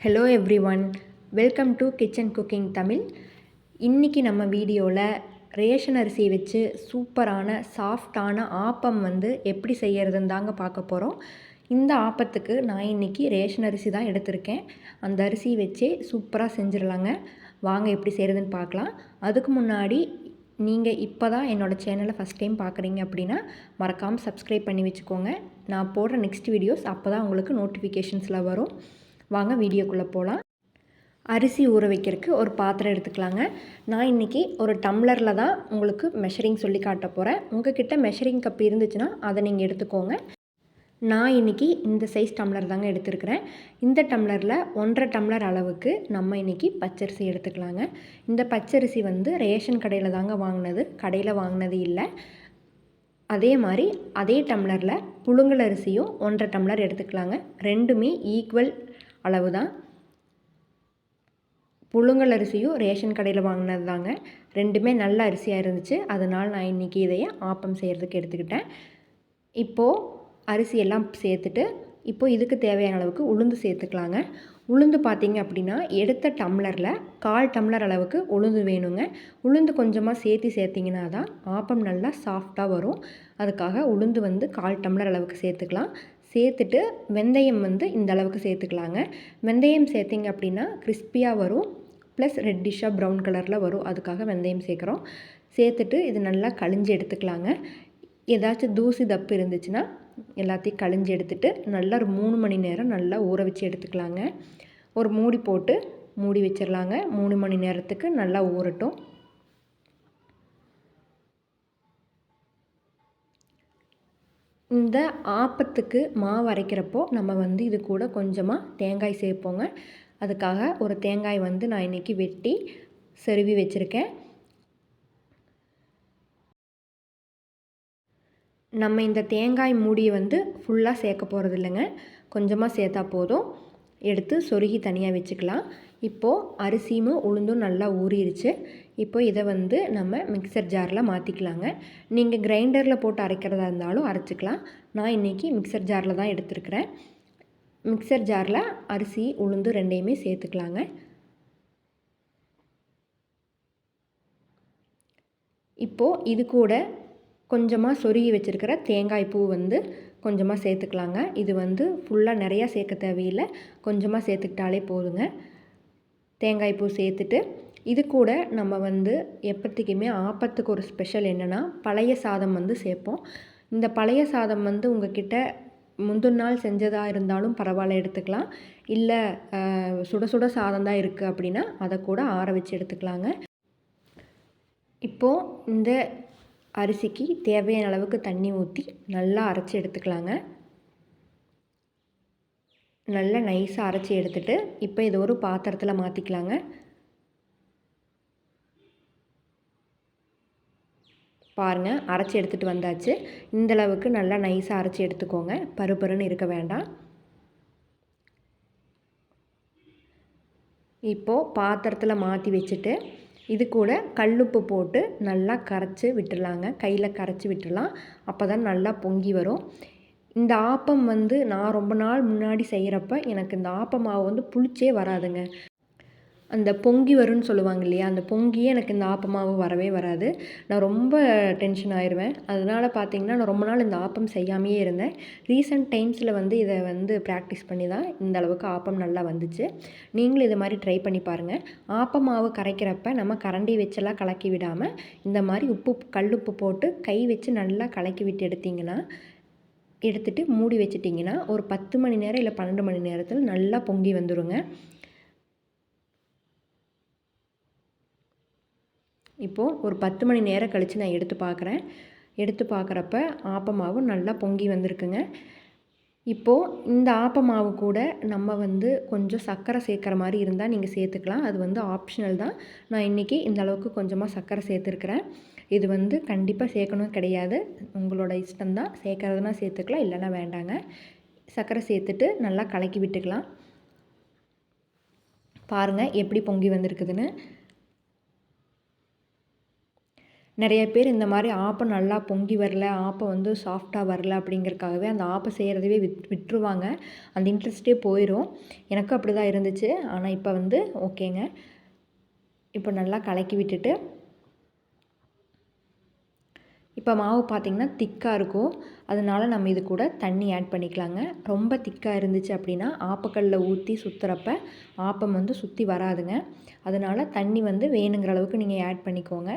Hello everyone welcome to kitchen cooking Tamil இன்றைக்கி நம்ம வீடியோவில் ரேஷன் அரிசியை வச்சு சூப்பரான சாஃப்டான ஆப்பம் வந்து எப்படி செய்கிறதுன்னு தாங்க பார்க்க போகிறோம் இந்த ஆப்பத்துக்கு நான் இன்றைக்கி ரேஷன் அரிசி தான் எடுத்திருக்கேன். அந்த அரிசியை வச்சே சூப்பராக செஞ்சிடலாங்க. வாங்க எப்படி செய்கிறதுன்னு பார்க்கலாம். அதுக்கு முன்னாடி நீங்கள் இப்போ தான் என்னோடய சேனலை ஃபஸ்ட் டைம் பார்க்குறீங்க அப்படின்னா மறக்காமல் சப்ஸ்கிரைப் பண்ணி வச்சுக்கோங்க. நான் போடுற நெக்ஸ்ட் வீடியோஸ் அப்போ தான் உங்களுக்கு நோட்டிஃபிகேஷன்ஸில் வரும். வாங்க வீடியோக்குள்ளே போகலாம் அரிசி ஊற வைக்கிறதுக்கு ஒரு பாத்திரம் எடுத்துக்கலாங்க. நான் இன்றைக்கி ஒரு டம்ளரில் தான் உங்களுக்கு மெஷரிங் சொல்லி காட்ட போகிறேன் உங்ககிட்ட மெஷரிங் கப் இருந்துச்சுன்னா அதை நீங்கள் எடுத்துக்கோங்க. நான் இன்றைக்கி இந்த சைஸ் டம்ளர் தாங்க எடுத்துருக்கிறேன். இந்த டம்ளரில் ஒன்றரை டம்ளர் அளவுக்கு நம்ம இன்றைக்கி பச்சரிசி எடுத்துக்கலாங்க. இந்த பச்சரிசி வந்து ரேஷன் கடையில் தாங்க வாங்கினது. கடையில் வாங்கினது இல்லை. அதே மாதிரி அதே டம்ளரில் புழுங்கல் அரிசியும் ஒன்றரை டம்ளர் எடுத்துக்கலாங்க. ரெண்டுமே ஈக்குவல் அளவு தான் புழுங்கல் அரிசியும் ரேஷன் கடையில் வாங்கினது தாங்க ரெண்டுமே நல்ல அரிசியாக இருந்துச்சு. அதனால் நான் இன்றைக்கி இதையே ஆப்பம் செய்கிறதுக்கு எடுத்துக்கிட்டேன். இப்போது அரிசி எல்லாம் சேர்த்துட்டு இப்போது இதுக்கு தேவையான அளவுக்கு உளுந்து சேர்த்துக்கலாங்க. உளுந்து பார்த்திங்க அப்படின்னா எடுத்த டம்ளரில் கால் டம்ளர் அளவுக்கு உளுந்து வேணுங்க. உளுந்து கொஞ்சமாக சேர்த்து சேர்த்திங்கன்னா தான் ஆப்பம் நல்லா சாஃப்டாக வரும். அதுக்காக உளுந்து வந்து கால் டம்ளர் அளவுக்கு சேர்த்துக்கலாம். சேர்த்துட்டு வெந்தயம் வந்து இந்த அளவுக்கு சேர்த்துக்கலாங்க. வெந்தயம் சேர்த்திங்க அப்படின்னா கிறிஸ்பியாக வரும். ப்ளஸ் ரெட்டிஷாக ப்ரௌன் கலரில் வரும். அதுக்காக வெந்தயம் சேர்க்குறோம். சேர்த்துட்டு இது நல்லா கழிஞ்சு எடுத்துக்கலாங்க. ஏதாச்சும் தூசி தப்பு இருந்துச்சுன்னா எல்லாத்தையும் கழிஞ்சு எடுத்துகிட்டு நல்லா ஒரு மூணு மணி நேரம் நல்லா ஊற வச்சு எடுத்துக்கலாங்க. ஒரு மூடி போட்டு மூடி வச்சிடலாங்க மூணு மணி நேரத்துக்கு நல்லா ஊறட்டும். இந்த ஆப்பத்துக்கு மாவு அரைக்கிறப்போ நம்ம வந்து இது கூட கொஞ்சமாக தேங்காய் சேர்ப்போங்க. அதுக்காக ஒரு தேங்காய் வந்து நான் இன்றைக்கி வெட்டி செருவி வச்சுருக்கேன். நம்ம இந்த தேங்காய் மூடியை வந்து ஃபுல்லாக சேர்க்க போகிறது இல்லைங்க கொஞ்சமாக சேர்த்தா போதும். எடுத்து சொருகி தனியாக வச்சுக்கலாம். இப்போது அரிசியும் உளுந்தும் நல்லா ஊறிடுச்சு இப்போ இதை வந்து நம்ம மிக்சர் ஜாரில் மாற்றிக்கலாங்க நீங்கள் கிரைண்டரில் போட்டு அரைக்கிறதா இருந்தாலும் அரைச்சிக்கலாம். நான் இன்றைக்கி மிக்சர் ஜாரில் தான் எடுத்துருக்கிறேன். மிக்சர் ஜாரில் அரிசி உளுந்து ரெண்டையுமே சேர்த்துக்கலாங்க. இப்போது இது கூட கொஞ்சமாக சொருகி வச்சுருக்கிற தேங்காய் பூ வந்து கொஞ்சமாக சேர்த்துக்கலாங்க. இது வந்து ஃபுல்லாக நிறையா சேர்க்க தேவையில்லை. கொஞ்சமாக சேர்த்துக்கிட்டாலே போதுங்க. தேங்காய் பூ சேர்த்துட்டு இது கூட நம்ம வந்து எப்போத்துக்குமே ஆப்பத்துக்கு ஒரு ஸ்பெஷல் என்னென்னா பழைய சாதம் வந்து சேர்ப்போம். இந்த பழைய சாதம் வந்து உங்ககிட்ட முந்தின நாள் செஞ்சதாக இருந்தாலும் பரவாயில்ல எடுத்துக்கலாம். இல்லை சுட சுட சாதம் தான் இருக்குது அப்படின்னா அதை கூட ஆற வச்சு எடுத்துக்கலாங்க. இப்போது இந்த அரிசிக்கு தேவையான அளவுக்கு தண்ணி ஊற்றி நல்லா அரைச்சி எடுத்துக்கலாங்க. நல்லா நைஸாக அரைச்சி எடுத்துகிட்டு இப்போ இது ஒரு பாத்திரத்தில் மாற்றிக்கலாங்க பாருங்கள் அரைச்சி எடுத்துகிட்டு வந்தாச்சு. இந்தளவுக்கு நல்லா நைஸாக அரைச்சி எடுத்துக்கோங்க. பருப்பருன்னு இருக்க வேண்டாம். இப்போது பாத்திரத்தில் மாற்றி வச்சுட்டு இது கூட கல்லுப்பு போட்டு நல்லா கரைச்சி விட்டுடலாங்க கையில் கரைச்சி விட்டுடலாம் அப்போ தான் நல்லா பொங்கி வரும். இந்த ஆப்பம் வந்து நான் ரொம்ப நாள் முன்னாடி செய்கிறப்ப எனக்கு இந்த ஆப்ப மாவு வந்து புளிச்சே வராதுங்க. அந்த பொங்கி வரும்னு சொல்லுவாங்க இல்லையா அந்த பொங்கியே எனக்கு இந்த ஆப்பமாவு வரவே வராது. நான் ரொம்ப டென்ஷன் ஆயிடுவேன் அதனால் பார்த்தீங்கன்னா நான் ரொம்ப நாள் இந்த ஆப்பம் செய்யாமையே இருந்தேன். ரீசெண்ட் டைம்ஸில் வந்து இதை வந்து ப்ராக்டிஸ் பண்ணி தான் இந்த அளவுக்கு ஆப்பம் நல்லா வந்துச்சு. நீங்களும் இது மாதிரி ட்ரை பண்ணி பாருங்கள் ஆப்பமாவு கரைக்கிறப்ப நம்ம கரண்டி வச்செல்லாம் கலக்கி விடாமல் இந்த மாதிரி உப்பு கல் உப்பு போட்டு கை வச்சு நல்லா கலக்கி விட்டு எடுத்திங்கன்னா எடுத்துகிட்டு மூடி வச்சிட்டிங்கன்னா ஒரு பத்து மணி நேரம் இல்லை பன்னெண்டு மணி நேரத்தில் நல்லா பொங்கி வந்துடுங்க இப்போது ஒரு பத்து மணி நேரம் கழித்து நான் எடுத்து பார்க்குறேன் எடுத்து பார்க்குறப்ப ஆப்பமாவும் நல்லா பொங்கி வந்திருக்குங்க. இப்போது இந்த ஆப்பமாவு கூட நம்ம வந்து கொஞ்சம் சர்க்கரை சேர்க்குற மாதிரி இருந்தால் நீங்கள் சேர்த்துக்கலாம். அது வந்து ஆப்ஷனல் தான். நான் இன்றைக்கி இந்த அளவுக்கு கொஞ்சமாக சர்க்கரை சேர்த்துருக்குறேன். இது வந்து கண்டிப்பாக சேர்க்கணும் கிடையாது. உங்களோட இஷ்டம்தான். சேர்க்கறதுனா சேர்த்துக்கலாம் இல்லைன்னா வேண்டாங்க. சர்க்கரை சேர்த்துட்டு நல்லா கலக்கி விட்டுக்கலாம். பாருங்கள் எப்படி பொங்கி வந்திருக்குதுன்னு. நிறைய பேர் இந்த மாதிரி ஆப்பை நல்லா பொங்கி வரல ஆப்பை வந்து சாஃப்டாக வரல அப்படிங்கிறக்காகவே அந்த ஆப்பை செய்கிறதவே விட் விட்டுருவாங்க. அந்த இன்ட்ரெஸ்ட்டே போயிடும் எனக்கும் அப்படி தான் இருந்துச்சு. ஆனால் இப்போ வந்து ஓகேங்க. இப்போ நல்லா கலக்கி விட்டுட்டு இப்போ மாவு பார்த்திங்கன்னா திக்காக இருக்கும். அதனால் நம்ம இது கூட தண்ணி ஆட் பண்ணிக்கலாங்க. ரொம்ப திக்காக இருந்துச்சு அப்படின்னா ஆப்பக்கல்லில் ஊற்றி சுற்றுறப்ப ஆப்பம் வந்து சுற்றி வராதுங்க. அதனால் தண்ணி வந்து வேணுங்கிற அளவுக்கு நீங்கள் ஆட் பண்ணிக்கோங்க.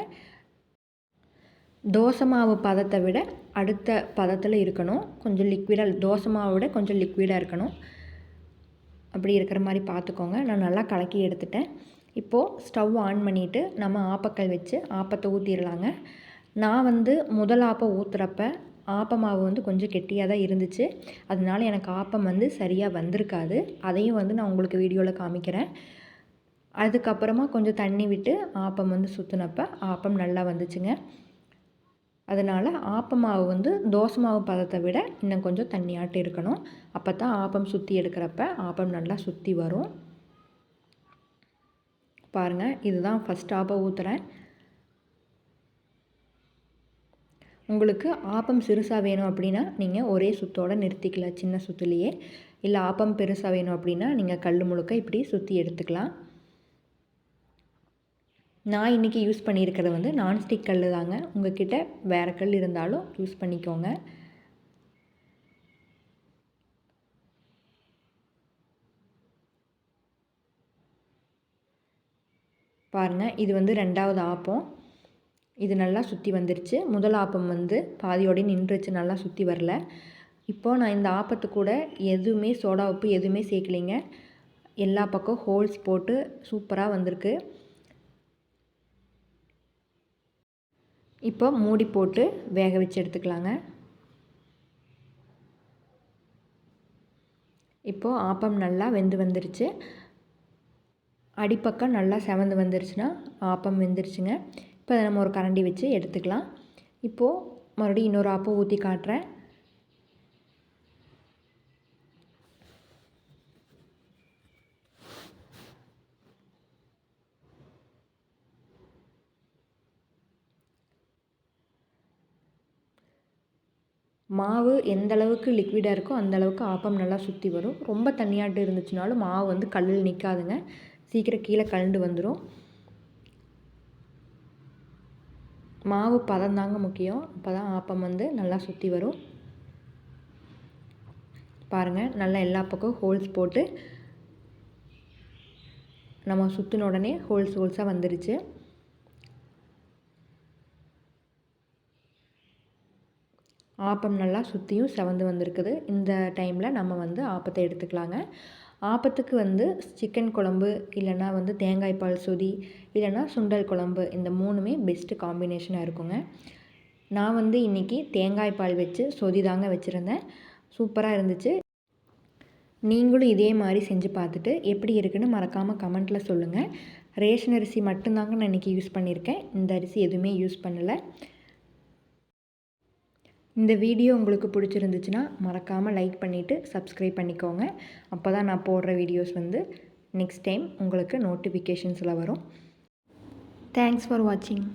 தோசை மாவு பதத்தை விட அடுத்த பதத்தில் இருக்கணும். கொஞ்சம் லிக்விடாக தோசை மாவை விட கொஞ்சம் லிக்விடாக இருக்கணும். அப்படி இருக்கிற மாதிரி பார்த்துக்கோங்க. நான் நல்லா கலக்கி எடுத்துட்டேன். இப்போது ஸ்டவ் ஆன் பண்ணிவிட்டு நம்ம ஆப்பக்கல் வச்சு ஆப்பத்தை ஊற்றிடலாங்க நான் வந்து முதல் ஆப்பம் ஊற்றுறப்ப ஆப்ப மாவு வந்து கொஞ்சம் கெட்டியாக தான் இருந்துச்சு. அதனால எனக்கு ஆப்பம் வந்து சரியாக வந்திருக்காது. அதையும் வந்து நான் உங்களுக்கு வீடியோவில் காமிக்கிறேன். அதுக்கப்புறமா கொஞ்சம் தண்ணி விட்டு ஆப்பம் வந்து சுற்றினப்ப ஆப்பம் நல்லா வந்துச்சுங்க. அதனால் ஆப்ப மாவு வந்து தோசை மாவு பதத்தை விட இன்னும் கொஞ்சம் தண்ணியாட்டு இருக்கணும். அப்போ தான் ஆப்பம் சுற்றி எடுக்கிறப்ப ஆப்பம் நல்லா சுற்றி வரும். பாருங்கள் இதுதான் ஃபஸ்ட் ஆப்பம் ஊற்றுறேன் உங்களுக்கு ஆப்பம் சிறுசாக வேணும் அப்படின்னா நீங்கள் ஒரே சுத்தோடு நிறுத்திக்கலாம் சின்ன சுற்றுலையே இல்லை ஆப்பம் பெருசாக வேணும் அப்படின்னா நீங்கள் கல் முழுக்க இப்படி சுற்றி எடுத்துக்கலாம் நான் இன்றைக்கி யூஸ் பண்ணியிருக்கிறது வந்து நான்ஸ்டிக் கல் தாங்க. உங்கள் கிட்டே வேறு கல் இருந்தாலும் யூஸ் பண்ணிக்கோங்க. பாருங்கள் இது வந்து ரெண்டாவது ஆப்பம். இது நல்லா சுற்றி வந்துருச்சு. முதல் ஆப்பம் வந்து பாதியோடய நின்றுச்சு நல்லா சுற்றி வரல. இப்போது நான் இந்த ஆப்பத்து கூட எதுவுமே சோடா உப்பு எதுவுமே சேர்க்கலிங்க. எல்லா பக்கம் ஹோல்ஸ் போட்டு சூப்பராக வந்திருக்கு. இப்போ மூடி போட்டு வேக வச்சு எடுத்துக்கலாங்க. இப்போது ஆப்பம் நல்லா வெந்து வந்துருச்சு. அடிப்பக்கம் நல்லா செவந்து வந்துருச்சுன்னா ஆப்பம் வெந்துருச்சுங்க. இப்போ நம்ம ஒரு கரண்டி வச்சு எடுத்துக்கலாம். இப்போது மறுபடியும் இன்னொரு ஆப்பம் ஊற்றி காட்டுறேன். மாவு எந்த அளவுக்கு லிக்விடாக இருக்கோ அந்த அளவுக்கு ஆப்பம் நல்லா சுற்றி வரும். ரொம்ப தண்ணியாட்டு இருந்துச்சுனாலும் மாவு வந்து கல்லில் நிற்காதுங்க சீக்கிரம் கீழே கலண்டு வந்துடும் மாவு பதம் தாங்க முக்கியம். அப்போ தான் ஆப்பம் வந்து நல்லா சுற்றி வரும். பாருங்கள் நல்லா எல்லா பக்கம் ஹோல்ஸ் போட்டு நம்ம சுற்றின உடனே ஹோல்ஸ் ஹோல்ஸாக வந்துருச்சு. ஆப்பம் நல்லா சுற்றியும் செவந்து வந்திருக்குது. இந்த டைமில் நம்ம வந்து ஆப்பத்தை எடுத்துக்கலாங்க. ஆப்பத்துக்கு வந்து சிக்கன் குழம்பு இல்லைன்னா வந்து தேங்காய் பால் சொதி இல்லைன்னா சுண்டல் குழம்பு இந்த மூணுமே பெஸ்ட்டு காம்பினேஷனாக இருக்குங்க. நான் வந்து இன்றைக்கி தேங்காய் பால் வச்சு சொதி தாங்க வச்சுருந்தேன். சூப்பராக இருந்துச்சு. நீங்களும் இதே மாதிரி செஞ்சு பார்த்துட்டு எப்படி இருக்குன்னு மறக்காமல் கமெண்ட்டில் சொல்லுங்கள் ரேஷன் அரிசி மட்டும்தாங்க நான் இன்றைக்கி யூஸ் பண்ணியிருக்கேன். இந்த அரிசி எதுவுமே யூஸ் பண்ணலை. இந்த வீடியோ உங்களுக்கு பிடிச்சிருந்துச்சுன்னா மறக்காமல் லைக் பண்ணிவிட்டு சப்ஸ்கிரைப் பண்ணிக்கோங்க. அப்போ தான் நான் போடுற வீடியோஸ் வந்து நெக்ஸ்ட் டைம் உங்களுக்கு நோட்டிஃபிகேஷன்ஸில் வரும். தேங்க்ஸ் ஃபார் வாட்சிங்